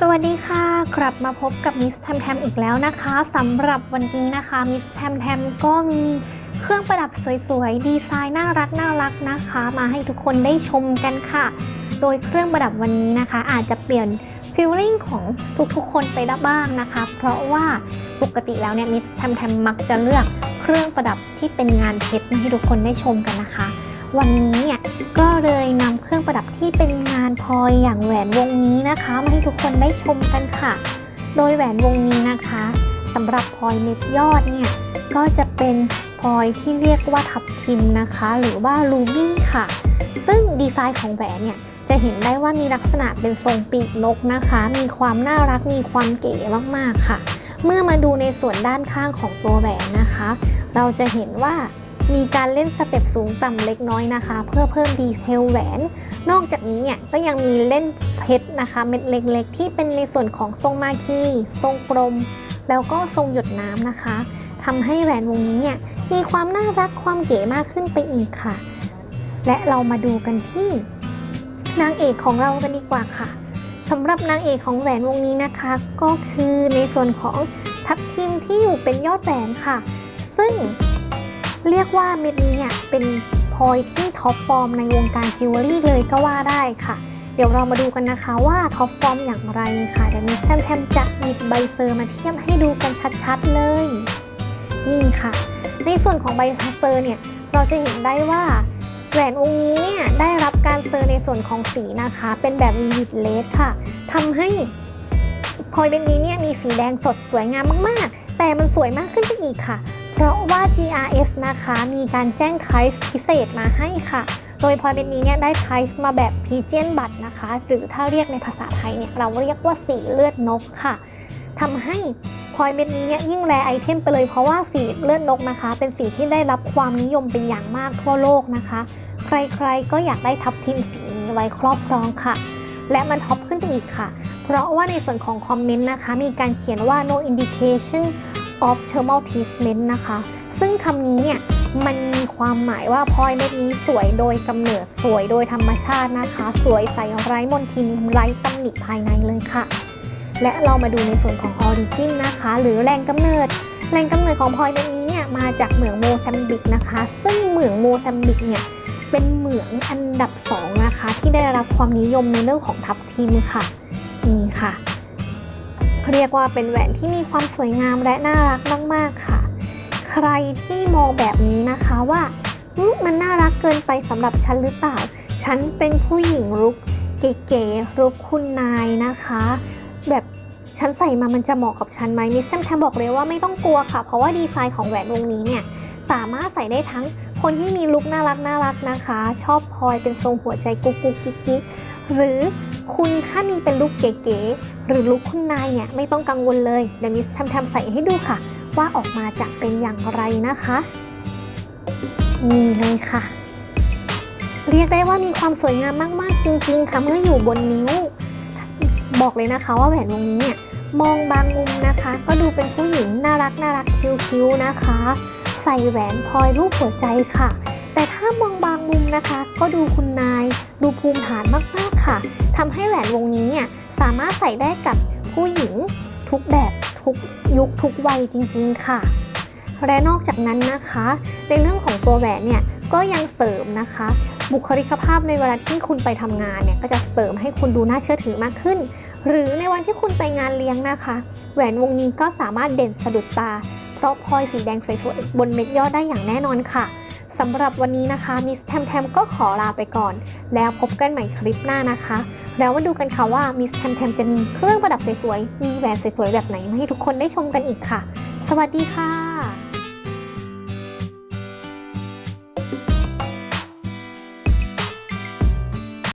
สวัสดีค่ะ กลับมาพบกับมิสแทมแทมอีกแล้วนะคะสำหรับวันนี้นะคะมิสแทมแทมก็มีเครื่องประดับสวยๆ ดีไซน์น่ารักน่ารักนะคะ มาให้ทุกคนได้ชมกันค่ะ โดยเครื่องประดับวันนี้นะคะ อาจจะเปลี่ยนฟิลลิ่งของทุกๆ คนไปได้บ้างนะคะ เพราะว่าปกติแล้วเนี่ยมิสแทมแทมมักจะเลือกเครื่องประดับที่เป็นงานเพชรมาให้ทุกคนได้ชมกันนะคะ วันนี้เนี่ยก็เลยนำ ประดับที่เป็นงานพลอยอย่างแหวนวงนี้นะคะ มาให้ทุกคนได้ชมกันค่ะ โดยแหวนวงนี้นะคะสำหรับพลอยเม็ดยอดเนี่ยก็จะเป็นพลอยที่เรียกว่าทับทิมนะคะ หรือว่าลูบี้ค่ะ ซึ่งดีไซน์ของแหวนเนี่ยจะเห็นได้ว่ามีลักษณะเป็นทรงปีกนกนะคะ มีความน่ารักมีความเก๋มากๆค่ะ เมื่อมาดูในส่วนด้านข้างของตัวแหวนนะคะ เราจะเห็นว่า มีการเล่นสเต็ปสูงต่ำเล็กน้อยนะคะ เพื่อเพิ่มดีเทลแหวน นอกจากนี้เนี่ยก็ยังมีเล่นเพชรนะคะ เม็ดเล็กๆ ที่เป็นในส่วนของทรงมาคีทรงกลม แล้วก็ทรงหยดน้ำนะคะทำให้แหวนวงนี้เนี่ยมีความน่ารักความเก๋มากขึ้นไปอีกค่ะ และเรามาดูกันที่ นางเอกของเรากันดีกว่าค่ะสำหรับนางเอกของแหวนวงนี้นะคะ ก็คือในส่วนของทับทิมที่อยู่เป็นยอดแหวนค่ะ ซึ่ง เรียกว่าเม็ดนี้เนี่ยเป็นพลอยที่ท็อปฟอร์มในวงการจิวเวลรี่เลยก็ว่าได้ค่ะ เดี๋ยวเรามาดูกันนะคะว่าท็อปฟอร์มอย่างไรค่ะเดี๋ยวมิสแทมแทมจะหยิบใบเซอร์มาเทียบให้ดูกันชัดๆเลย นี่ค่ะ ในส่วนของใบเซอร์เนี่ยเราจะเห็นได้ว่าแหวนวงนี้เนี่ยได้รับการเซอร์ในส่วนของสีนะคะ เป็นแบบวิวิดเลสค่ะทำให้พลอยเม็ดนี้เนี่ยมีสีแดงสดสวยงามมากๆ แต่มันสวยมากขึ้นไปอีกค่ะ เพราะว่า GRS นะคะมีการแจ้ง type พิเศษมาให้ค่ะ โดยพลอยเม็ดนี้เนี่ยได้ type มาแบบ Pigeon บัตนะคะ หรือถ้าเรียกในภาษาไทยเนี่ยเราเรียกว่าสีเลือดนกค่ะทำให้พลอยเม็ดนี้เนี่ยยิ่งแรไอเทมไปเลยเพราะว่าสีเลือดนกนะคะ เป็นสีที่ได้รับความนิยมเป็นอย่างมากทั่วโลกนะคะ ใครๆก็อยากได้ทับทิมสีนี้ไว้ครอบครองค่ะ และมันท็อปขึ้นไปอีกค่ะ เพราะว่าในส่วนของคอมเมนต์นะคะ มีการเขียนว่า no indication of thermal treatment นะคะ ซึ่งคำนี้เนี่ยมันมีความหมายว่าพลอยเม็ดนี้สวยโดยกำเนิดสวยโดยธรรมชาตินะคะ สวยใสไร้มนทินไร้ตำหนิภายในเลยค่ะ และเรามาดูในส่วนของ origin นะคะ หรือแหล่งกำเนิดแหล่งกำเนิดของพลอยเม็ดนี้เนี่ยมาจากเหมืองโมซัมบิกนะคะ ซึ่งเหมืองโมซัมบิกเนี่ยเป็นเหมืองอันดับสองนะคะที่ได้รับความนิยมในเรื่องของทับทิมค่ะนี่ค่ะ เรียกว่าเป็นแหวนที่มีความสวยงามและน่ารักมาก ๆ ค่ะ ใครที่มองแบบนี้นะคะว่ามันน่ารักเกินไปสำหรับฉันหรือเปล่า ฉันเป็นผู้หญิงรุกเก๋ๆรุกคุณนายนะคะ แบบฉันใส่มามันจะเหมาะกับฉันไหมมิสแซมแทมบอกเลยว่าไม่ต้องกลัวค่ะ เพราะว่าดีไซน์ของแหวนวงนี้เนี่ยสามารถใส่ได้ทั้งคนที่มีลุคน่ารักน่ารักนะคะ ชอบพลอยเป็นทรงหัวใจกุ๊กกุ๊กกิ๊กกิ๊ก หรือคุณถ้ามีเป็นลุคเก๋ๆหรือลุคคุณนายเนี่ยไม่ต้องกังวลเลยเดี๋ยวมิสทำทำใส่ให้ดูค่ะ ว่าออกมาจะเป็นอย่างไรนะคะนี่เลยค่ะ เรียกได้ว่ามีความสวยงามมากๆ จริง ๆค่ะเมื่ออยู่บนนิ้ว บอกเลยนะคะว่าแหวนวงนี้เนี่ยมองบางมุมนะคะ ก็ดูเป็นผู้หญิงน่ารักน่ารักคิ้วๆนะคะ ใส่แหวนพลอยรูปหัวใจค่ะ แต่ถ้ามองบางมุมนะคะ ก็ดูคุณนาย ดูภูมิฐานมากๆค่ะทำให้แหวนวงนี้เนี่ยสามารถใส่ได้กับผู้หญิงทุกแบบทุกยุคทุกวัยจริงๆค่ะ และนอกจากนั้นนะคะ ในเรื่องของตัวแหวนเนี่ยก็ยังเสริมนะคะ บุคลิกภาพในเวลาที่คุณไปทำงานเนี่ยก็จะเสริมให้คุณดูน่าเชื่อถือมากขึ้น หรือในวันที่คุณไปงานเลี้ยงนะคะ แหวนวงนี้ก็สามารถเด่นสะดุดตา เพราะพลอยสีแดงสวยๆบนเม็ดยอดได้อย่างแน่นอนค่ะ สำหรับวันนี้นะคะมิสแทมแทมก็ขอลาไปก่อน แล้วพบกันใหม่คลิปหน้านะคะ แล้วมาดูกันค่ะว่ามิสแทมแทมจะมีเครื่องประดับสวยๆมีแหวนสวยๆแบบไหนมาให้ทุกคนได้ชมกันอีกค่ะ สวัสดีค่ะ